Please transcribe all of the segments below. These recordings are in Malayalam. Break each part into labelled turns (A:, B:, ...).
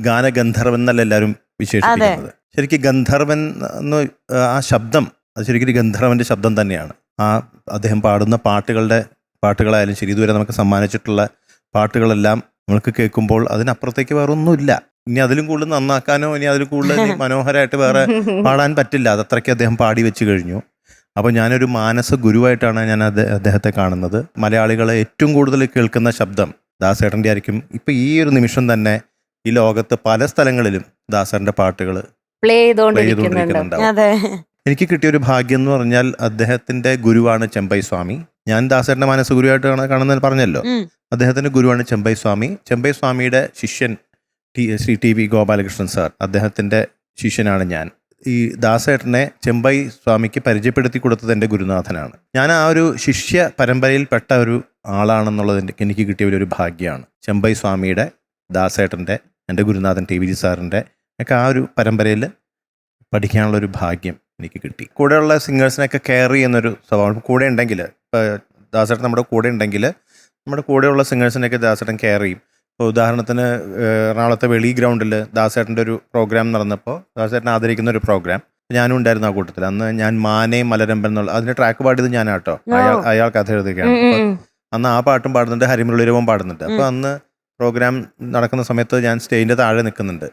A: ഗാനഗന്ധർവൻ എന്നല്ല എല്ലാവരും വിശേഷിപ്പിക്കുന്നത്. ശരിക്കും ഗന്ധർവൻ എന്ന് ആ ശബ്ദം അത് ശരിക്കും ഗന്ധർവന്റെ ശബ്ദം തന്നെയാണ്. ആ അദ്ദേഹം പാടുന്ന പാട്ടുകളുടെ പാട്ടുകളായാലും ശരി ഇതുവരെ നമുക്ക് സമ്മാനിച്ചിട്ടുള്ള പാട്ടുകളെല്ലാം നമുക്ക് കേൾക്കുമ്പോൾ അതിനപ്പുറത്തേക്ക് വേറെ ഒന്നുമില്ല ഇനി അതിലും കൂടുതൽ നന്നാക്കാനോ ഇനി അതിൽ കൂടുതൽ മനോഹരമായിട്ട് വേറെ പാടാൻ പറ്റില്ല. അതത്രയ്ക്ക് അദ്ദേഹം പാടി വെച്ച് കഴിഞ്ഞു. അപ്പോൾ ഞാനൊരു മാനസ ഗുരുവായിട്ടാണ് ഞാൻ അദ്ദേ- അദ്ദേഹത്തെ കാണുന്നത്. മലയാളികളെ ഏറ്റവും കൂടുതൽ കേൾക്കുന്ന ശബ്ദം ദാസേട്ടന്റെ ആയിരിക്കും. ഇപ്പം ഈ ഒരു നിമിഷം തന്നെ ഈ ലോകത്ത് പല സ്ഥലങ്ങളിലും ദാസറിന്റെ പാട്ടുകൾ
B: പ്ലേ ചെയ്തോണ്ടിരിക്കുന്നുണ്ട്
A: ചെയ്തുകൊണ്ടിരിക്കുന്നുണ്ടാവും.
C: അതെ.
A: എനിക്ക് കിട്ടിയ ഒരു ഭാഗ്യം എന്ന് പറഞ്ഞാൽ അദ്ദേഹത്തിന്റെ ഗുരുവാണ് ചെമ്പൈ സ്വാമി. ഞാൻ ദാസറിന്റെ മാനസ ഗുരുവായിട്ട് കാണുന്നത് പറഞ്ഞല്ലോ അദ്ദേഹത്തിന്റെ ഗുരുവാണ് ചെമ്പൈ സ്വാമി. ചെമ്പൈ സ്വാമിയുടെ ശിഷ്യൻ T Shri T V Gopalakrishnan sir അദ്ദേഹത്തിന്റെ ശിഷ്യനാണ് ഞാൻ. ഈ ദാസേട്ടനെ ചെമ്പൈ സ്വാമിക്ക് പരിചയപ്പെടുത്തി കൊടുത്തത് എന്റെ ഗുരുനാഥനാണ്. ഞാൻ ആ ഒരു ശിഷ്യ പരമ്പരയിൽപ്പെട്ട ഒരു ആളാണെന്നുള്ളതിന്റെ എനിക്ക് കിട്ടിയ ഒരു ഭാഗ്യമാണ്. ചെമ്പൈ സ്വാമിയുടെ ദാസേട്ടന്റെ എന്റെ ഗുരുനാഥൻ ടി വി ജി സാറിന്റെ ഒക്കെ ആ ഒരു പരമ്പരയിൽ പഠിക്കാനുള്ള ഒരു ഭാഗ്യം എനിക്ക് കിട്ടി. കൂടെയുള്ള സിംഗേഴ്സിനെയൊക്കെ കെയർ ചെയ്യുന്നൊരു സ്വഭാവം കൂടെ ഉണ്ടെങ്കിൽ ഇപ്പോൾ ദാസേട്ടൻ നമ്മുടെ കൂടെ ഉണ്ടെങ്കിൽ നമ്മുടെ കൂടെയുള്ള സിംഗേഴ്സിനെയൊക്കെ ദാസേട്ടൻ കെയർ ചെയ്യും. ഇപ്പോൾ ഉദാഹരണത്തിന് എറണാകുളത്തെ വെളി ഗ്രൗണ്ടിൽ ദാസേട്ടന്റെ ഒരു പ്രോഗ്രാം നടന്നപ്പോൾ ദാസേട്ടൻ ആദരിക്കുന്ന ഒരു പ്രോഗ്രാം ഞാനും ഉണ്ടായിരുന്നു ആ കൂട്ടത്തിൽ. അന്ന് ഞാൻ മാനേ മലരമ്പൻ എന്നുള്ള അതിന്റെ ട്രാക്ക് പാടിയത് ഞാനാട്ടോ അയാൾ അയാൾ കഥ എഴുതുകയാണ്. അന്ന് ആ പാട്ടും പാടുന്നുണ്ട് ഹരിമുരളിരവും പാടുന്നുണ്ട്. അപ്പോൾ അന്ന് പ്രോഗ്രാം നടക്കുന്ന സമയത്ത് ഞാൻ സ്റ്റേജിന്റെ താഴെ നിൽക്കുന്നുണ്ട്.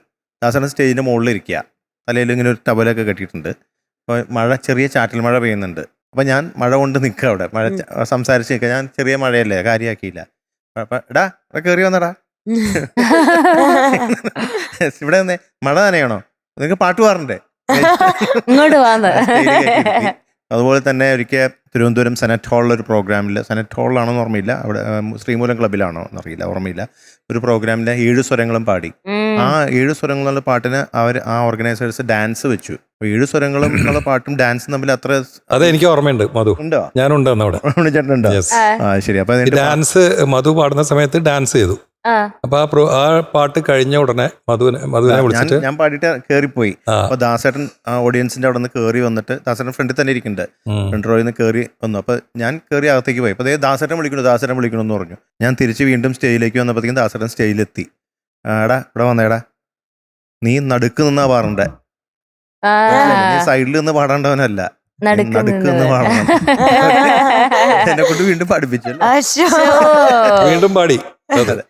A: ദാസേട്ടൻ സ്റ്റേജിന്റെ മുകളിൽ ഇരിക്കുക തലയിൽ ഇങ്ങനെ ഒരു ടവലൊക്കെ കെട്ടിയിട്ടുണ്ട്. അപ്പോൾ മഴ ചെറിയ ചാറ്റൽ മഴ പെയ്യുന്നുണ്ട്. അപ്പോൾ ഞാൻ മഴ കൊണ്ട് നിൽക്കുക അവിടെ. മഴ സംസാരിച്ച് നിൽക്കുക. ഞാൻ ചെറിയ മഴയല്ലേ കാര്യമാക്കിയില്ല അപ്പോൾ എടാ ഇവിടെ കയറി വന്നടാ. ഇവിടെ വന്നേ മഴ നനയാണോ? നിങ്ങൾക്ക് പാട്ട് പാടണ്ടേ?
B: ഇങ്ങോട്ട്.
A: അതുപോലെ തന്നെ ഒരിക്കൽ തിരുവനന്തപുരം സെനറ്റ് ഹാളിലൊരു ഒരു പ്രോഗ്രാമിൽ സെനറ്റ് ഹാളിലാണോ ഓർമ്മയില്ല. അവിടെ ശ്രീമൂലം ക്ലബിലാണോ എന്നറിയില്ല ഓർമ്മയില്ല. ഒരു പ്രോഗ്രാമിലെ ഏഴ് സ്വരങ്ങളും പാടി. ആ ഏഴ് സ്വരങ്ങൾ എന്നുള്ള പാട്ടിന് അവർ ആ ഓർഗനൈസേഴ്സ് ഡാൻസ് വെച്ചു. ഏഴ് സ്വരങ്ങളും എന്നുള്ള പാട്ടും ഡാൻസും തമ്മിൽ അത്ര
D: അതെ എനിക്ക് ഓർമ്മയുണ്ട് മധു.
A: ഉണ്ടോ?
D: ഞാനുണ്ടോ അവിടെ.
A: ചേട്ടനുണ്ടോ.
B: ആ,
A: ശരി. അപ്പൊ
D: ഡാൻസ് മധു പാടുന്ന സമയത്ത് ഡാൻസ് ചെയ്തു. അപ്പൊ ആ പ്രോ ആ പാട്ട് കഴിഞ്ഞ ഉടനെ മധുവിനെ മധുവിനെ വിളിച്ചിട്ട്
A: ഞാൻ പാടിയിട്ട്
D: കേറിപ്പോയി.
A: അപ്പൊ ദാസേട്ടൻ ആ ഓഡിയൻസിന്റെ അവിടെ നിന്ന് കയറി വന്നിട്ട് ദാസേട്ടൻ ഫ്രണ്ടിൽ തന്നെ ഇരിക്കുന്നുണ്ട്. ഫ്രണ്ട് റോയിൽ നിന്ന് കയറി വന്നു. അപ്പൊ ഞാൻ കയറി അകത്തേക്ക് പോയി. അപ്പൊ അതേ ദാസേട്ടൻ വിളിക്കണു ദാസേട്ടൻ വിളിക്കണം എന്ന് പറഞ്ഞു. ഞാൻ തിരിച്ച് വീണ്ടും സ്റ്റേജിലേക്ക് വന്നപ്പോഴത്തേക്കും ദാസേട്ടൻ സ്റ്റേജിലെത്തി. എടാ ഇവിടെ വന്നേടാ നീ നടുക്ക് നിന്നാ പാടണ്ടേ?
B: ആ,
A: നീ സൈഡിൽ നിന്ന് പാടേണ്ടവനല്ല. എന്നെ കൊണ്ട് വീണ്ടും
B: പാടിപ്പിച്ചു.
D: വീണ്ടും പാടി. അതെ.